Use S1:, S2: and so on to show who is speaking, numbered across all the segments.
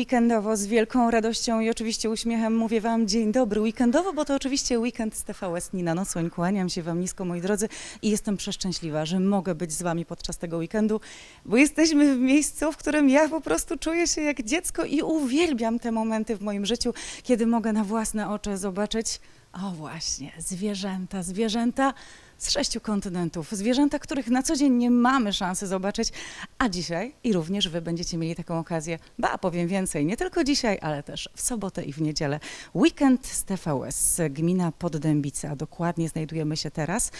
S1: weekendowo z wielką radością i oczywiście uśmiechem mówię Wam dzień dobry weekendowo, bo to oczywiście weekend z TVS Nina Nocłoń. Kłaniam się Wam nisko, moi drodzy, i jestem przeszczęśliwa, że mogę być z Wami podczas tego weekendu, bo jesteśmy w miejscu, w którym ja po prostu czuję się jak dziecko i uwielbiam te momenty w moim życiu, kiedy mogę na własne oczy zobaczyć, o właśnie, zwierzęta, zwierzęta z sześciu kontynentów. Zwierzęta, których na co dzień nie mamy szansy zobaczyć, a dzisiaj i również Wy będziecie mieli taką okazję. Ba, powiem więcej, nie tylko dzisiaj, ale też w sobotę i w niedzielę. Weekend z TVS, gmina Poddębica. Dokładnie znajdujemy się teraz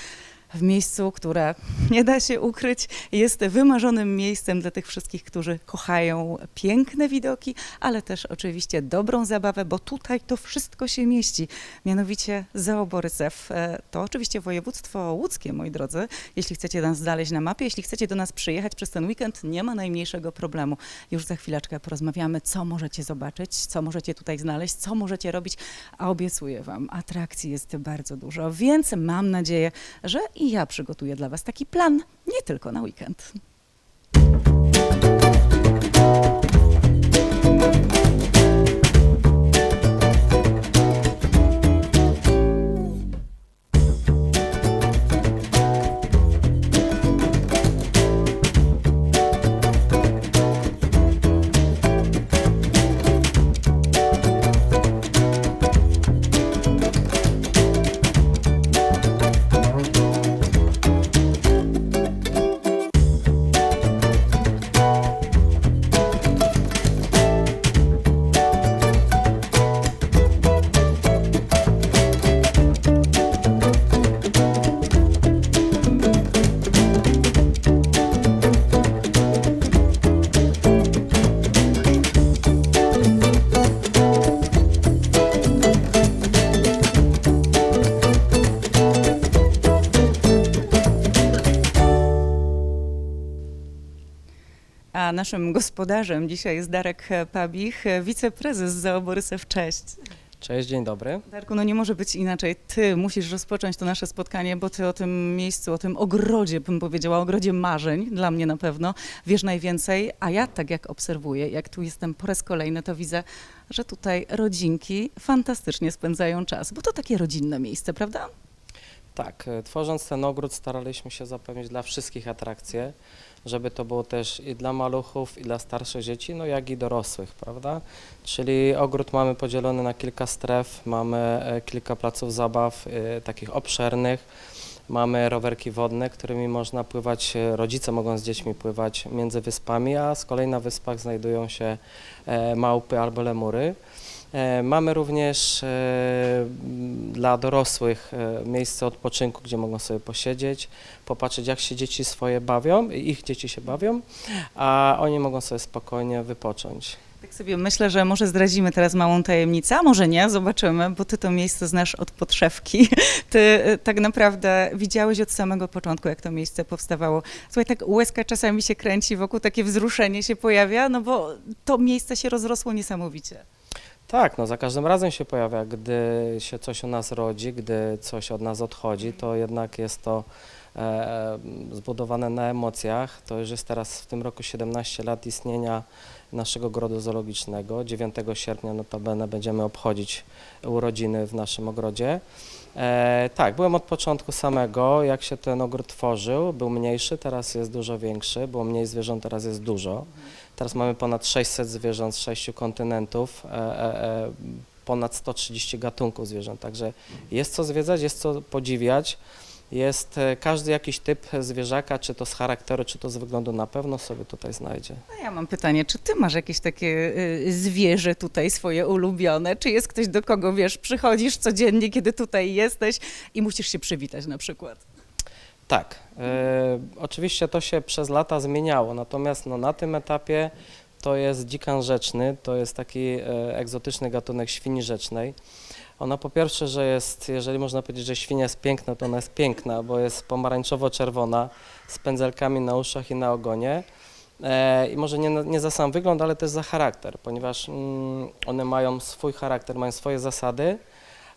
S1: w miejscu, które nie da się ukryć, jest wymarzonym miejscem dla tych wszystkich, którzy kochają piękne widoki, ale też oczywiście dobrą zabawę, bo tutaj to wszystko się mieści. Mianowicie Zoo Borysew. E, To oczywiście województwo łódzkie, moi drodzy. Jeśli chcecie nas znaleźć na mapie, jeśli chcecie do nas przyjechać przez ten weekend, nie ma najmniejszego problemu. Już za chwileczkę porozmawiamy, co możecie zobaczyć, co możecie tutaj znaleźć, co możecie robić, a obiecuję Wam, atrakcji jest bardzo dużo, więc mam nadzieję, że i ja przygotuję dla Was taki plan, nie tylko na weekend. A naszym gospodarzem dzisiaj jest Darek Pabich, wiceprezes Zoo Borysew. Cześć.
S2: Cześć, dzień dobry.
S1: Darku, no nie może być inaczej. Ty musisz rozpocząć to nasze spotkanie, bo ty o tym miejscu, o tym ogrodzie, bym powiedziała, ogrodzie marzeń, dla mnie na pewno, wiesz najwięcej. A ja tak jak obserwuję, jak tu jestem po raz kolejny, to widzę, że tutaj rodzinki fantastycznie spędzają czas, bo to takie rodzinne miejsce, prawda?
S2: Tak, e, tworząc ten ogród staraliśmy się zapewnić dla wszystkich atrakcje, żeby to było też i dla maluchów, i dla starszych dzieci, no jak i dorosłych, prawda? Czyli ogród mamy podzielony na kilka stref, mamy e, kilka placów zabaw e, takich obszernych, mamy rowerki wodne, którymi można pływać, e, rodzice mogą z dziećmi pływać między wyspami, a z kolei na wyspach znajdują się małpy albo lemury. Mamy również dla dorosłych e, miejsce odpoczynku, gdzie mogą sobie posiedzieć, popatrzeć jak się dzieci swoje bawią, ich dzieci się bawią, a oni mogą sobie spokojnie wypocząć.
S1: Tak sobie myślę, że może zdradzimy teraz małą tajemnicę, a może nie, zobaczymy, bo ty to miejsce znasz od podszewki. Ty y, tak naprawdę widziałeś od samego początku, jak to miejsce powstawało. Słuchaj, tak łezka czasami się kręci wokół, takie wzruszenie się pojawia, no bo to miejsce się rozrosło niesamowicie.
S2: Tak, no za każdym razem się pojawia, gdy się coś u nas rodzi, gdy coś od nas odchodzi, to jednak jest to e, e, zbudowane na emocjach. To już jest teraz w tym roku 17 lat istnienia naszego ogrodu zoologicznego. 9 sierpnia notabene będziemy obchodzić urodziny w naszym ogrodzie. E, tak, byłem od początku samego, jak się ten ogród tworzył. Był mniejszy, teraz jest dużo większy. Było mniej zwierząt, teraz jest dużo. Teraz mamy ponad 600 zwierząt z sześciu kontynentów, e, e, e, ponad 130 gatunków zwierząt. Także jest co zwiedzać, jest co podziwiać. Jest każdy jakiś typ zwierzaka, czy to z charakteru, czy to z wyglądu, na pewno sobie tutaj znajdzie.
S1: Ja mam pytanie, czy ty masz jakieś takie y, zwierzę tutaj swoje ulubione? Czy jest ktoś, do kogo, wiesz, przychodzisz codziennie, kiedy tutaj jesteś i musisz się przywitać na przykład?
S2: Tak, e, oczywiście to się przez lata zmieniało, natomiast no, na tym etapie to jest dzikan rzeczny, to jest taki e, egzotyczny gatunek świni rzecznej. Ona po pierwsze, że jest, jeżeli można powiedzieć, że świnia jest piękna, to ona jest piękna, bo jest pomarańczowo-czerwona, z pędzelkami na uszach i na ogonie. E, I może nie, nie za sam wygląd, ale też za charakter, ponieważ mm, one mają swój charakter, mają swoje zasady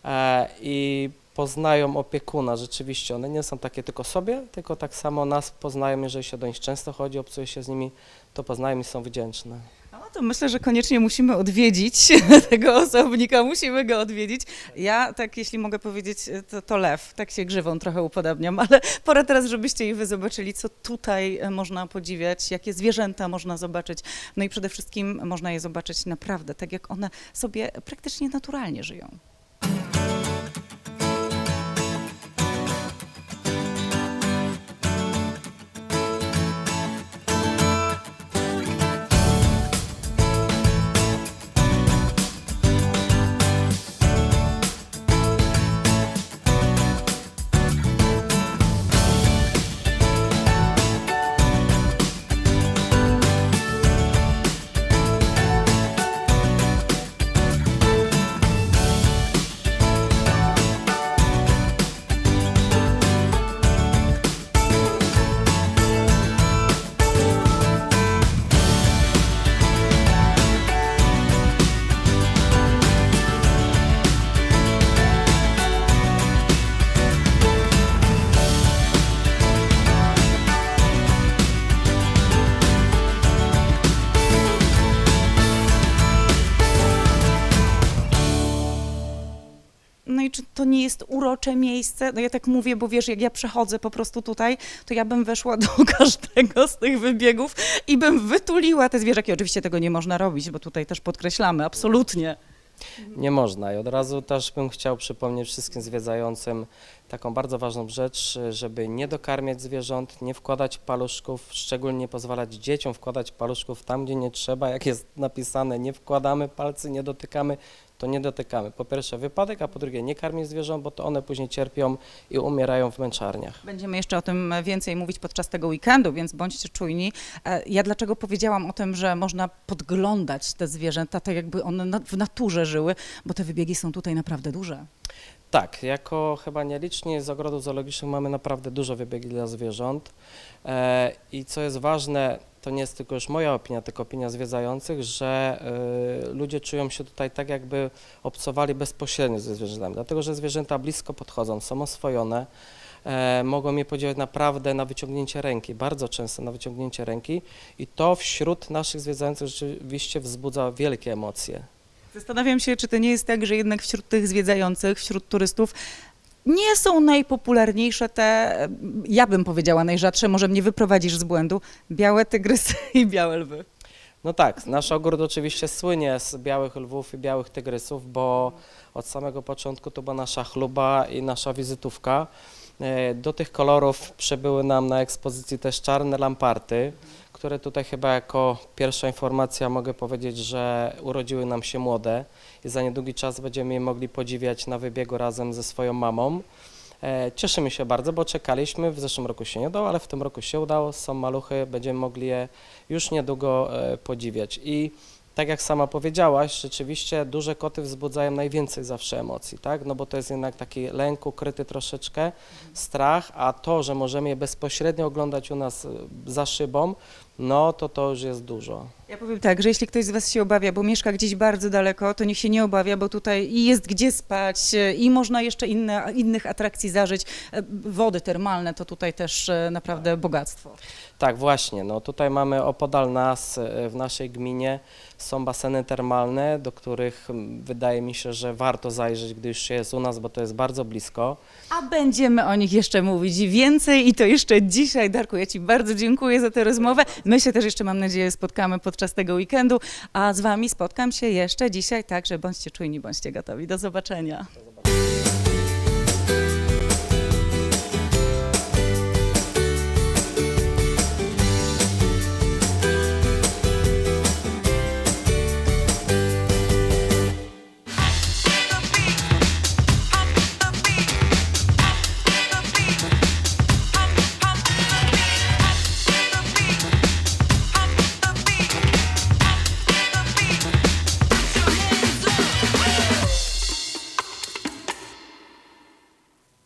S2: e, i poznają opiekuna rzeczywiście. One nie są takie tylko sobie, tylko tak samo nas poznają, jeżeli się do nich często chodzi, obcuje się z nimi, to poznają i są wdzięczne.
S1: O, to myślę, że koniecznie musimy odwiedzić tego osobnika, musimy go odwiedzić. Ja tak, jeśli mogę powiedzieć, to, to lew, tak się grzywą trochę upodabniam, ale pora teraz, żebyście i wy zobaczyli, co tutaj e, można podziwiać, jakie zwierzęta można zobaczyć. No i przede wszystkim można je zobaczyć naprawdę tak, jak one sobie praktycznie naturalnie żyją. To nie jest urocze miejsce? No ja tak mówię, bo wiesz, jak ja przechodzę po prostu tutaj, to ja bym weszła do każdego z tych wybiegów i bym wytuliła te zwierzaki. Oczywiście tego nie można robić, bo tutaj też podkreślamy, absolutnie.
S2: Nie można i od razu też bym chciał przypomnieć wszystkim zwiedzającym taką bardzo ważną rzecz, żeby nie dokarmiać zwierząt, nie wkładać paluszków, szczególnie nie pozwalać dzieciom wkładać paluszków tam, gdzie nie trzeba, jak jest napisane, nie wkładamy palcy, nie dotykamy, to nie dotykamy. Po pierwsze wypadek, a po drugie nie karmić zwierząt, bo to one później cierpią i umierają w męczarniach.
S1: Będziemy jeszcze o tym więcej mówić podczas tego weekendu, więc bądźcie czujni. E, Ja dlaczego powiedziałam o tym, że można podglądać te zwierzęta, tak jakby one w naturze żyły, bo te wybiegi są tutaj naprawdę duże.
S2: Tak, jako chyba nieliczni z ogrodów zoologicznych mamy naprawdę dużo wybiegi dla zwierząt. E, I co jest ważne, to nie jest tylko już moja opinia, tylko opinia zwiedzających, że e, ludzie czują się tutaj tak, jakby obcowali bezpośrednio ze zwierzętami, dlatego że zwierzęta blisko podchodzą, są oswojone. E, mogą je podziałać naprawdę na wyciągnięcie ręki, bardzo często na wyciągnięcie ręki i to wśród naszych zwiedzających rzeczywiście wzbudza wielkie emocje.
S1: Zastanawiam się, czy to nie jest tak, że jednak wśród tych zwiedzających, wśród turystów nie są najpopularniejsze te, ja bym powiedziała najrzadsze, może mnie wyprowadzisz z błędu, białe tygrysy i białe lwy.
S2: No tak, nasz ogród oczywiście słynie z białych lwów i białych tygrysów, bo od samego początku to była nasza chluba i nasza wizytówka. E, Do tych kolorów przybyły nam na ekspozycji też czarne lamparty, które tutaj chyba jako pierwsza informacja mogę powiedzieć, że urodziły nam się młode i za niedługi czas będziemy je mogli podziwiać na wybiegu razem ze swoją mamą. E, Cieszymy się bardzo, bo czekaliśmy, w zeszłym roku się nie udało, ale w tym roku się udało, są maluchy, będziemy mogli je już niedługo e, podziwiać. I tak jak sama powiedziałaś, rzeczywiście duże koty wzbudzają najwięcej zawsze emocji, tak? No bo to jest jednak taki lęk ukryty troszeczkę, strach, a to, że możemy je bezpośrednio oglądać u nas e, za szybą, no to to już jest dużo.
S1: Ja powiem tak, że jeśli ktoś z Was się obawia, bo mieszka gdzieś bardzo daleko, to niech się nie obawia, bo tutaj i jest gdzie spać e, i można jeszcze inne, innych atrakcji zażyć. E, Wody termalne to tutaj też e, naprawdę bogactwo.
S2: Tak, właśnie. No tutaj mamy opodal nas w naszej gminie są baseny termalne, do których wydaje mi się, że warto zajrzeć, gdy już się jest u nas, bo to jest bardzo blisko.
S1: A będziemy o nich jeszcze mówić więcej i to jeszcze dzisiaj. Darku, ja Ci bardzo dziękuję za tę rozmowę. My się też jeszcze, mam nadzieję, spotkamy podczas tego weekendu, a z Wami spotkam się jeszcze dzisiaj, także bądźcie czujni, bądźcie gotowi. Do zobaczenia.